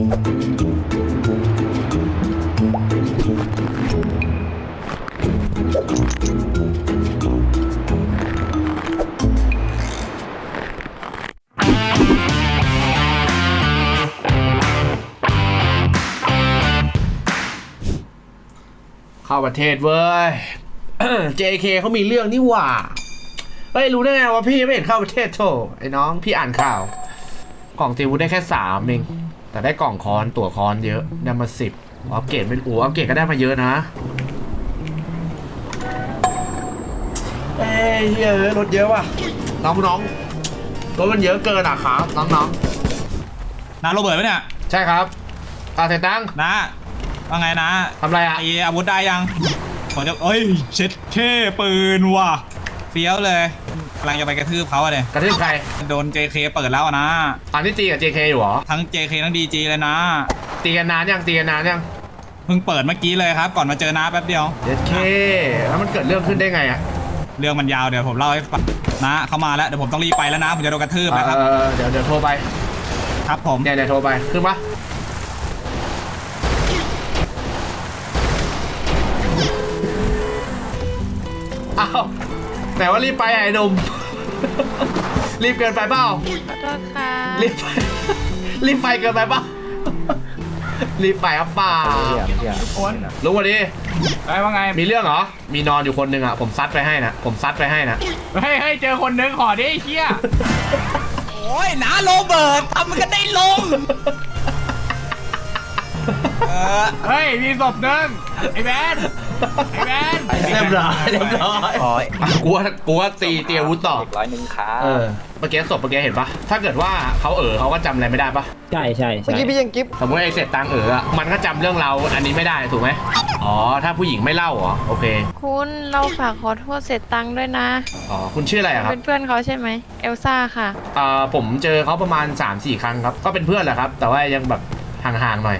เข้าประเทศเว้ย JK เขามีเรื่องนี่หว่าเฮ้ยรู้ได้ไงว่าพี่ไม่เห็นเข้าประเทศโถไอ้น้องพี่อ่านข่าวกล่องตีวุธได้แค่สามเอง แต่ได้กล่องคอนตั๋วคอนเยอะได้มาสิบอัปเกรดเป็นอูอัปเกรดก็ได้มาเยอะนะเอ้ยเฮ้ยรถเยอะว่ะน้องน้องๆรถมันเยอะเกินอะครับน้องน้องนาโรเบิร์ตปะเนี่ยๆใช่ครับอาเซตังนะว่าไงนะทำไรอะไออาวุธได้ยังผมจะเอ้ยเช็ดเท่ปืนว่ะเฟี้ยวเลย กำลังจะไปกระทืบเขาอะเดยกระทืบใคร โดน JK เปิดแล้วอะนะอันนี้ตีกับ JK อยู่เหรอ ทั้ง JK ทั้ง DG เลยนะตีกันนานยังตีกันนานยัง เพิ่งเปิดเมื่อกี้เลยครับ ก่อนมาเจอน้าแป๊บเดียวเด็ดเคแล้วมันเกิดเรื่องขึ้นได้ไงอะเรื่องมันยาวเดี๋ยวผมเล่าให้ฟังนะเข้ามาแล้วเดี๋ยวผมต้องรีบไปแล้วนะ ผมจะโดนกระทืบเอนะครับอเดี๋ยวเดี๋ยวโทรไปครับผม เนี่ยเดี๋ยวโทรไปขึ้นปะอ้าวแต่ว่ารีบไปอะไอ้หนุ่ม รีบเกินไปเปล่าขอโทษค่ะรีบไปรีบไปเกินไปเปล่ารีบไปอะเปล่ารู้วันนี้ไอ้ว่าไงมีเรื่องเหรอ มีนอนอยู่คนหนึ่งอะ ผมซัดไปให้นะ ผมซัดไปให้นะ เฮ้ยเฮ้ยเจอคนนึงขอดิไอ้เฮียโอ้ยนาโรเบิร์ตทำมันกันได้ลง เออเฮ้ยมีศพนึงไอ้แบน ไอ้แบนเรียบร้อยเรียบร้อยอะกูว่ากูว่าตีเตียวุธต่อร้อยหนึ่งขาเออเมื่อกี้ศพเมื่อกี้เห็นปะถ้าเกิดว่าเขาเออเขาก็จำอะไรไม่ได้ปะใช่ใช่เมื่อใช่กี้พี่ยังกิฟสมมติไอ้เสร็จตังเอออะมันก็จำเรื่องเราอันนี้ไม่ได้ถูกไหมอ๋อถ้าผู้หญิงไม่เล่าเหรอโอเคคุณเราฝากขอโทษเสร็จตังค์ด้วยนะ อ๋อคุณชื่ออะไรอะครับ เป็นเพื่อนเขาใช่ไหมเอลซ่าค่ะอ่าผมเจอเขาประมาณ 3-4 ครั้งครับ ก็เป็นเพื่อนแหละครับ แต่ว่ายังแบบห่างๆหน่อย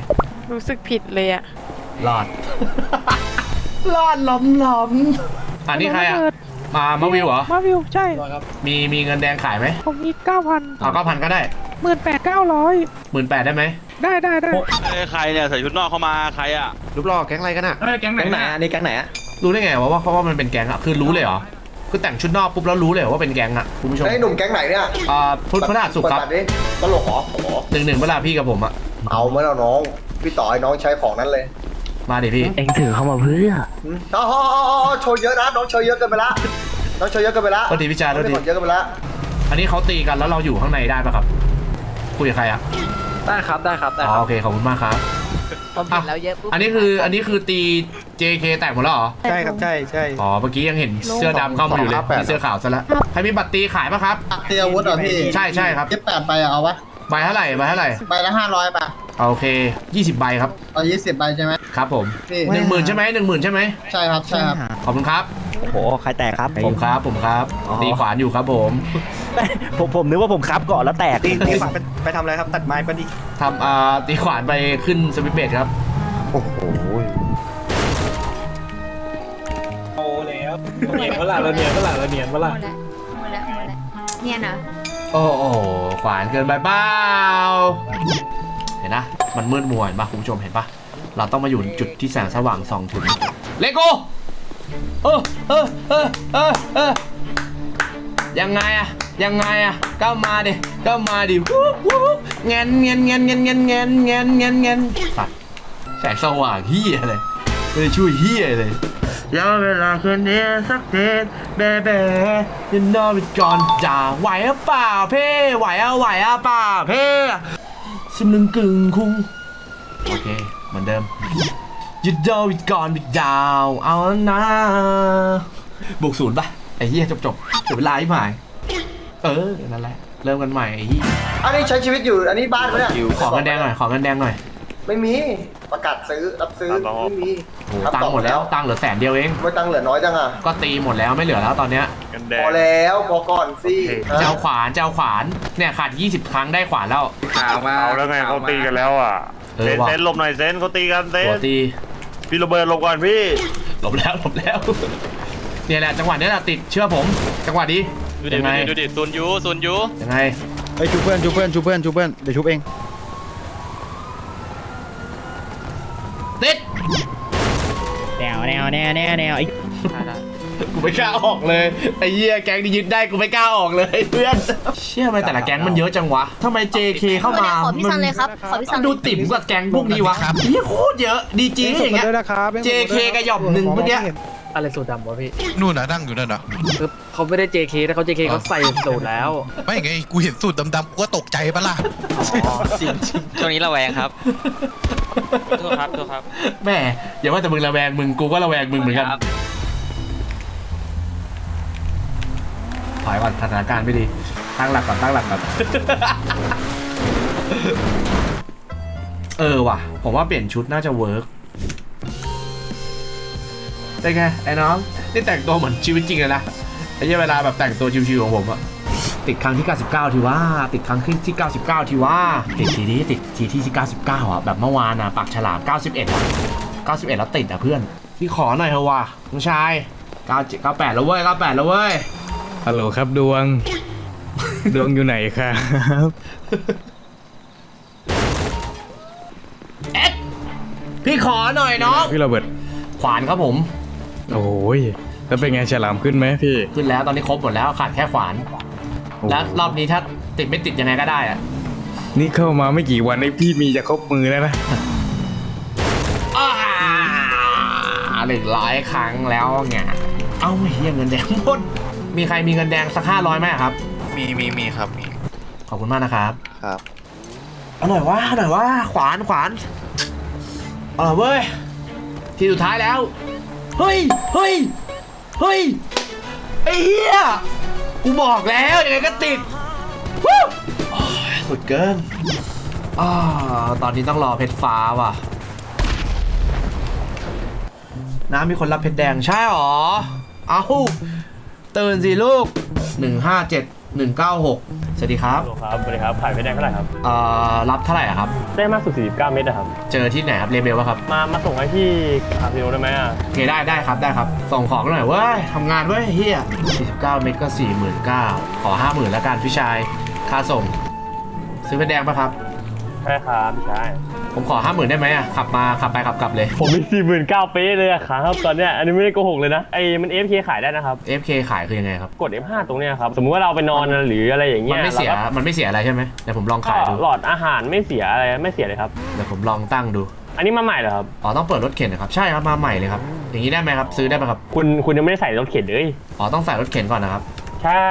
รู้สึกผิดเลยอะรอด รอดล้มล้มอันนี้ใครอะมามาวิวเหรอ มาวิวใช่มีมีเงินแดงขายไหมผมมีเก้าพันเอาเก้าพันก็ได้หมื่นแปดเก้าร้อยหมื่นแปดได้ไหม ได้ได้ได้เอ้ยใครเนี่ยใส่ชุดนอกเข้ามาใครอะรูปหล่อแก๊งอะไรกันอะเฮ้ยแก๊งไหนแก๊งไหนนะอะนี่แก๊งไหนอะรู้ได้ไงวะว่าเพราะว่ามันเป็นแก๊งอะคือรู้เลยเหรอคือแต่งชุดนอกปุ๊บแล้วรู้เลยเหรอว่าเป็นแก๊งอะคุณผู้ชมไอ้หนุ่มแก๊งไหนเนี่ยอ่าพุทธพฤหัสสุขครับเปิดตดิตลกเหรอโอ้โหหนึ่งหนึ่งเวลาพี่กับผมอะเอาไหมล่ะน้องพี่ต่อให้น้องใช้ของนั้นเลย มาดิพี่ เอ็งถือเข้ามาเพื่อหืมอ๋ออ๋ออ๋ออ๋อโชว์เยอะนะน้องโชว์เยอะเกินไปละน้องโชว์เยอะเกินไปละโทษทีพี่ชายโทษที น้องเยอะเกินไปละอันนี้เขาตีกันแล้วเราอยู่ข้างในได้ปะครับ คุยกับใครอะได้ครับได้ครับได้อ๋อครับโอเคขอบคุณมากครับ ผมอะเห็นแล้วเยอะปุ๊บอันนี้คืออันนี้คือตี JK แตกหมดแล้วเหรอ ใช่ครับใช่ใช่อ๋อเมื่อกี้ยังเห็นเสื้อดำเข้ามาอยู่เลยมีเสื้อขาวซะแล้วใครมีบัตรตีขายปะครับ เตียวุฒิเหรอพี่ใช่ใช่ครับ ยี่แปดใบเอาปะ ใบเท่าไหร่ใบเท่าไหร่ใบละห้าร้อยปะโอเค20ใบครับเอายี่สิบใบใช่ไหมครับผมพี่หนึ่งหมื่นใช่ไหมหนึ่งหมื่นใช่ไหมใช่ครับใช่ครับขอบคุณครับโอ้โหใครแตกครับผมครับผมครับอ๋อตีขวานอยู่ครับผมผมผมนึกว่าผมครับก่อนแล้วแตกตีตีฝันไปไปทำอะไรครับตัดไม้ปะดิทำอ่าตีขวานไปขึ้นสวิตช์เบสครับโอ้โหเนียนเวลาเราเนียนเวลาเราเนียนเวลาหมดแล้วหมดแล้วหมดแล้วเนียนเหรอ โอ้โหขวานเกินไปเปล่าเห็นนะ มันมืดมัวเห็นปะคุณผู้ชมเห็นปะเราต้องมาอยู่จุดที่แสงสว่างส่องถึงเลโก้เออเออเออเออเออยังไงอะยังไงอะก็มาดิก็มาดิวู้วู้เงี้ยเงี้ยเงี้ยเงี้ยเงี้ยเงี้ยเงี้ยเงียเงี้ยสัตว์แสงสว่างเฮียเลยไม่ได้ช่วยเฮียเลย ย้อนเวลาคืนนี้สักทีเบเบ้ยินดีวิจอนจ่าไหวหรือเปล่าเพ่ไหวอะไหวอะเปล่าเพ่ซิมลึงกึ่งคุงโอเคเหมือนเดิมหยุดโดวิดก่อนวิดยาว เอานะบวกศูนย์ปะไอ้เหี้ยจบจบๆเดี๋ยวเวลาไอ้หมายเออนั่นแหละเริ่มกันใหม่ไอ้เหี้ยอันนี้ใช้ชีวิตอยู่ อันนี้บ้านปะเนี่ย ขอเงินแดงหน่อย ขอเงินแดงหน่อย ไม่มีประกาศซื้อรับซื้อไม่มีโอ้โหตังค์หมดแล้วตังค์เหลือแสนเดียวเอง ไม่ตังค์เหลือน้อยจังอะก็ตีหมดแล้วไม่เหลือแล้วตอนเนี้ยกันแดพองแล้วพอก่อนสิเจ้าขวานเจ้าขวานเนี่ยขาด 20 ครั้งได้ขวานแล้ว ข่าวมาเอาแล้วไงเขาตีกันแล้วอะเออเซนว่ะ เซนหลบหน่อยเซนเขาตีกันเซนหัวตีพี่โรเบิร์ตหลบก่อนพี่หลบแล้วหลบแล้ว เนี่ยแหละจังหวะเนี้ยแหละติดเชื่อผม จังหวะดีดูดิยังไงดูดิซุนยู Dạ. ซุนยูยังไงเฮ้ยชูเพื่อนชูเพื่อนชูเพื่อนชูเพื่อนเดี๋ยวชูเองยังไงเฮ้ยชูเพื่อนชูเพื่อนชูเพื่อนชูเพื่อนยังไงเดี๋ยวชูเองโอ้โหตังค์หมดแล้วตังค์เหลือแสนเดียวเอง ติดแนวแนวแนวแนวแนวไอ้กูไม่กล้าออกเลยไอ้เหี้ยแก๊งที่ยึดได้กูไม่กล้าออกเลยเพื่อนเชื่อไหมแต่ละแก๊งมันเยอะจังวะทำไม JK เข้ามาขอพี่ซันเลยครับ ขอพี่ซัมันนเลดูยติ่มกับแก๊งพวกนี้วะเหี้ยโคตรเยอะดีจีอย่างเงี้ย ด้วยนะครับ JK กระหย่อมหนึ่งเมื่อกี้ อะไรสูตรดำวะพี่นู่นน่ะนั่งอยู่นั่นน่ะคือเขาไม่ได้ JK แต่เขา JK เขาใส่สูตรแล้วไม่ไงกูเห็นสูตรดำๆกูก็ตกใจปะล่ะจริงช่วงนี้ระแวงครับ โทษครับโทษครับแม่อย่าว่าแต่มึงระแวงมึงกูก็ระแวงมึงเหมือนกันครับ ถอยก่อนสถานการณ์ไม่ดีตั้งหลักก่อนตั้งหลักก่อน เออว่ะ ผมว่าเปลี่ยนชุดน่าจะเวิร์ก เป็นไงไอ้น้องนี่แต่งตัวเหมือนชีวิตจริงเลยนะไอ้เหี้ยเวลาแบบแต่งตัวชิวๆของผมอะติดครั้งที่ 99 ทีว่า ติดครั้งที่ 99 ทีว่า ติดทีนี้ติดทีที่ 99 อะ แบบเมื่อวานอะ ปากฉลาม 91 อะ 91 แล้วติดอะเพื่อน พี่ขอหน่อยเถอะว่ะน้องชาย 97 98 แล้วเว้ย 98 แล้วเว้ย ฮัลโหลครับดวง ดวงอยู่ไหนครับ เอ็ด พี่ขอหน่อยน้อง พี่โรเบิร์ตขวานครับผม โอ้ยแล้วเป็นไงฉลามขึ้นไหมพี่ ขึ้นแล้วตอนนี้ครบหมดแล้วขาดแค่ขวานแล้วรอบนี้ถ้าติดไม่ติดยังไงก็ได้อะนี่เข้ามาไม่กี่วันไอ้พี่มีจะครบมือแล้วนะอ้าหนึ่งร้อยครั้งแล้วไงเอ้าเฮียเงินแดงหมดมีใครมีเงินแดงสักห้าร้อยไหมครับ มีมีมีครับมีขอบคุณมากนะครับ ครับอร่อยว่าอร่อยว่าขวานขวานอร่อยเว้ย ทีสุดท้ายแล้ว เฮ้ย เฮ้ย เฮ้ย ไอ้เหี้ย กูบอกแล้วยังไงก็ติดวู้โอ้ยสุดเกินอ่าตอนนี้ต้องรอเพชรฟ้าว่ะ น้ำมีคนรับเพชรแดงใช่หรอ เอ้าตื่นสิลูก157 196 สวัสดีครับครับสวัสดีครับขายไม่ได้เท่าไหร่ครับ เอ่อรับเท่าไหร่อะครับ ได้มากสุด 49 เมตรนะครับ เจอที่ไหนครับ เรเบลวะครับ มา มาส่งให้ที่คาสิโนได้ไหมอะ โอเคได้ได้ครับได้ครับ ส่งของหน่อยเว้ยทำงานเว้ยเฮีย49 เมตรก็ 49,000ขอ 50,000แล้วกันพี่ชาย ค่าส่ง ซื้อเป็นแดงปะครับ ใช่ครับพี่ชาย ผมขอ50,000ได้ไหมอะขับมาขับไปขับกลับเลย ผมมี49เป๊ะเลยอะครับตอนเนี้ยอันนี้ไม่ได้โกหกเลยนะไอ้มัน FK ขายได้นะครับ FK ขายคือยังไงครับ กด F5 ตรงเนี้ยครับ สมมุติว่าเราไปนอนหรืออะไรอย่างเงี้มันยไม่เสียรามันไม่เสียอะไรใช่ไหมเดี๋ยวผมลองก็ขายดูหลอดอาหารไม่เสียอะไรไม่เสียเลยครับ เดี๋ยวผมลองตั้งดูอันนี้มาใหม่เหรอครับ อ๋อต้องเปิดรถเข็นนะครับใช่ครับมาใหม่เลยครับอย่างนี้ได้ไหมครับซื้อได้ไหมครับคุณคุณยังไม่ได้ใส่รถเข็นเลยอ๋อต้องใส่รถเข็นก่อนนะครับ ใช่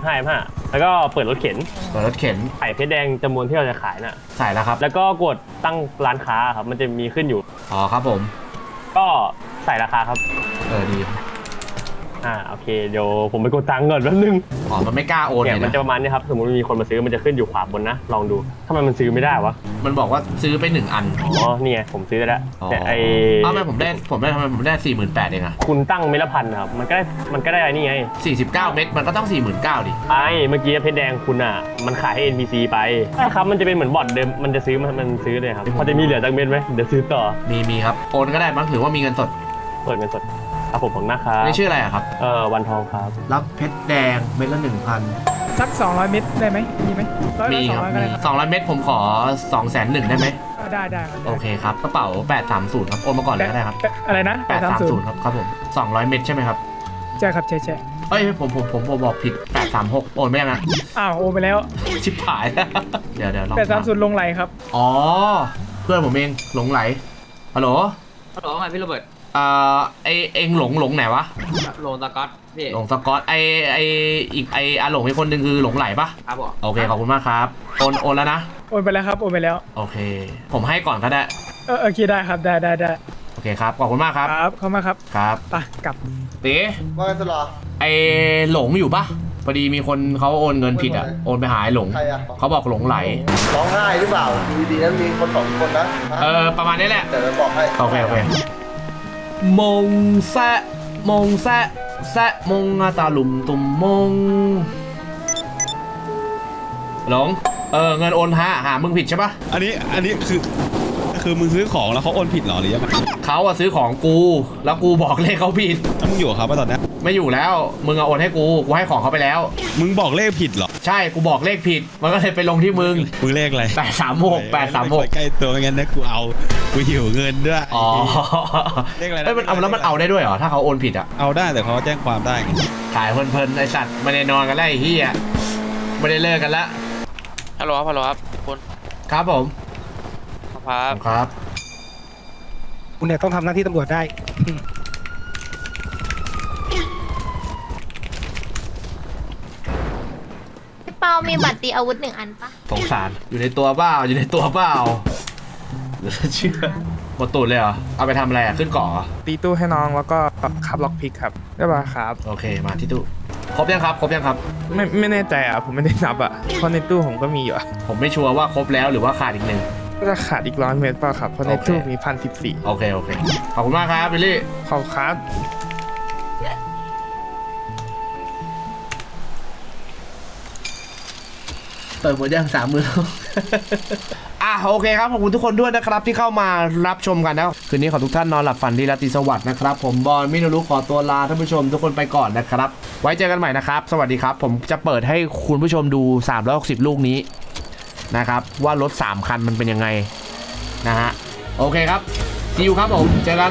F5 F5 แล้วก็เปิดรถเข็นเปิดรถเข็นไข่เพชรแดงจำนวนที่เราจะขายน่ะ ใส่แล้วครับ แล้วก็กดตั้งร้านค้าครับ มันจะมีขึ้นอยู่ อ๋อครับผม ก็ใส่ราคาครับ เออดี อ่าโอเคเดี๋ยวผมไปกดตังค์ก่อนแป๊บนึงอ๋อมันไม่กล้าโอนเนี่ยเลยมันนะจะประมาณนี้ครับ สมมติมีคนมาซื้อมันจะขึ้นอยู่ขวาบนนะ ลองดูทำไมมันซื้อไม่ได้วะ มันบอกว่าซื้อไปหนึ่งอันอ๋อนี่ไงผมซื้อได้แล้วอ๋อแต่ไอเอ้าทำไมผมได้ผมได้ทำไมผมได้สี่หมื่นแปดเองอะคุณตั้งเม็ดละพันนะครับมันก็ได้มันก็ได้ไอ้นี่ไง49เม็ดมันก็ต้อง49,000ดิไอเมื่อกี้เพชรแดงคุณอะมันขายให้ NPC ไปใช่ครับมันจะเป็นเหมือนบอทเดิมมันจะซื้อมันมันซื้อเลยครับพอจะมีเหลือตั้งเม็ดไหมเดี๋ยวซื้อต่อมีมีครับโอนก็ได้บ้างหรือว่ามีเงินสดเปิดเงินสดครับผมผมนะครับนี่ชื่ออะไรอะครับเอ่อวันทองครับ รับเพชรแดงเม็ดละ1,000 สัก 200 เม็ดได้ไหมมีไหมร้อยมีละครับ200ก็มีได้ครับ200เม็ดผมขอ2 0 0 0 0ได้ไหมอ่าได้ได้ครับโอเคครับกระเป๋า830ครับโอนมาก่อนเลยก็ได้ครับแปะอะไรนะ830ครับครับผม200เม็ดใช่ไหมครับใช่ครับใช่ใช่เอ้ยผมผมผมผมบอกผิด836โอนไม่ยังอะอ้าวโอนไปแล้วชิบหาย เดี๋ยวเดี๋ยวลองแปดสามศูนย์ลงไหลครับอ๋อ เพื่อนผมเองหลงไหลฮัลโหลฮัลโหลไงพี่โรเบิร์ต เอ่อไอเองหลงหลงไหนวะโลนสกอตพี่หลงสกอตไอไออีกไออาหลงอีกคนหนึ่งคือหลงไหลปะครับผมโอเคขอบคุณมากครับโอนโอนแล้วนะโอนไปแล้วครับโอนไปแล้ว โอเค ผมให้ก่อนก็ได้เออโอเคได้ครับได้ได้ได้โอเคครับขอบคุณมากครับครับเข้ามาครับครับไปกลับตีว่าไงสลอไอหลงอยู่ปะพอดีมีคนเขาโอนเงินผิดอะโอนไปหาไอ้หลงใครอะเขาบอกหลงไหลร้องไห้หรือเปล่าดูดีๆนะมีคนสองคนนะเออประมาณนี้แหละเดี๋ยวเราบอกให้โอเคโอเค มงแซะมงแซะแซะมงอาตาหลุมตุ่มมงหลงเออเงินโอนหาหามึงผิดใช่ปะอันนี้อันนี้คือ คือมึงซื้อของแล้วเขาโอนผิดเหรอหรือยังไงเขาอะซื้อของกู แล้วกูบอกเลขเขาผิดแล้วมึงอยู่กับเขาป่ะตอนเนี้ยไม่อยู่แล้ว มึงเอาโอนให้กู กูให้ของเขาไปแล้ว มึงบอกเลขผิดเหรอ ใช่กูบอกเลขผิด มันก็เลยไปลงที่มึงมึงเลขอะไรแปดสามหกแปดสามหกใกล้ตัวงั้นนะกูเอากูหิวเงินด้วยอ๋อเลขอะไรนะเอ้ยมันเอาแล้วมันเอาได้ด้วยเหรอถ้าเขาโอนผิดอะเอาได้แต่เขาแจ้งความได้ไงขายเพลินๆไอสัตว์ไม่ได้นอนกันแล้วไอ้เหี้ยไม่ได้เลิกกันละฮัลโหลครับฮัลโหลครับทุกคนครับผมครับครับคุณเนี่ยต้องทำหน้าที่ตำรวจได้ เปามีบัตรตีอาวุธหนึ่งอันปะสงสารอยู่ในตัวเปล่าอยู่ในตัวเปล่าเหลือเชื่อหมดตูดเลยเหรอเอาไปทำอะไรอะขึ้นเกาะเหรอตีตู้ให้น้องแล้วก็ขับล็อกพิกครับได้ป่ะครับโอเคมาที่ตู้ครบยังครับครบยังครับ ไม่ไม่แน่ใจอะผมไม่ได้นับอะเพราะในตู้ผมก็มีอยู่อะผมไม่ชัวร์ว่าครบแล้วหรือว่าขาดอีกหนึ่ง ก็จะขาดอีกร้อยเมตรเปล่าครับเพราะในตู้มีพันสิบสี่โอเคโอเคขอบคุณมากครับบิลลี่ ขอบครับ เปิดหมดยังสามมืออะโอเคครับขอบคุณทุกคนด้วยนะครับที่เข้ามารับชมกันนะคืนนี้ขอทุกท่านนอนหลับฝันดีราตรีสวัสดิ์นะครับ ผมบอลมินรุขอตัวลาท่านผู้ชมทุกคนไปก่อนนะครับ ไว้เจอกันใหม่นะครับ สวัสดีครับ ผมจะเปิดให้คุณผู้ชมดู 360 ลูกนี้นะครับ ว่ารถ 3 คันมันเป็นยังไงนะฮะโอเคครับซีอูครับผมเจอกัน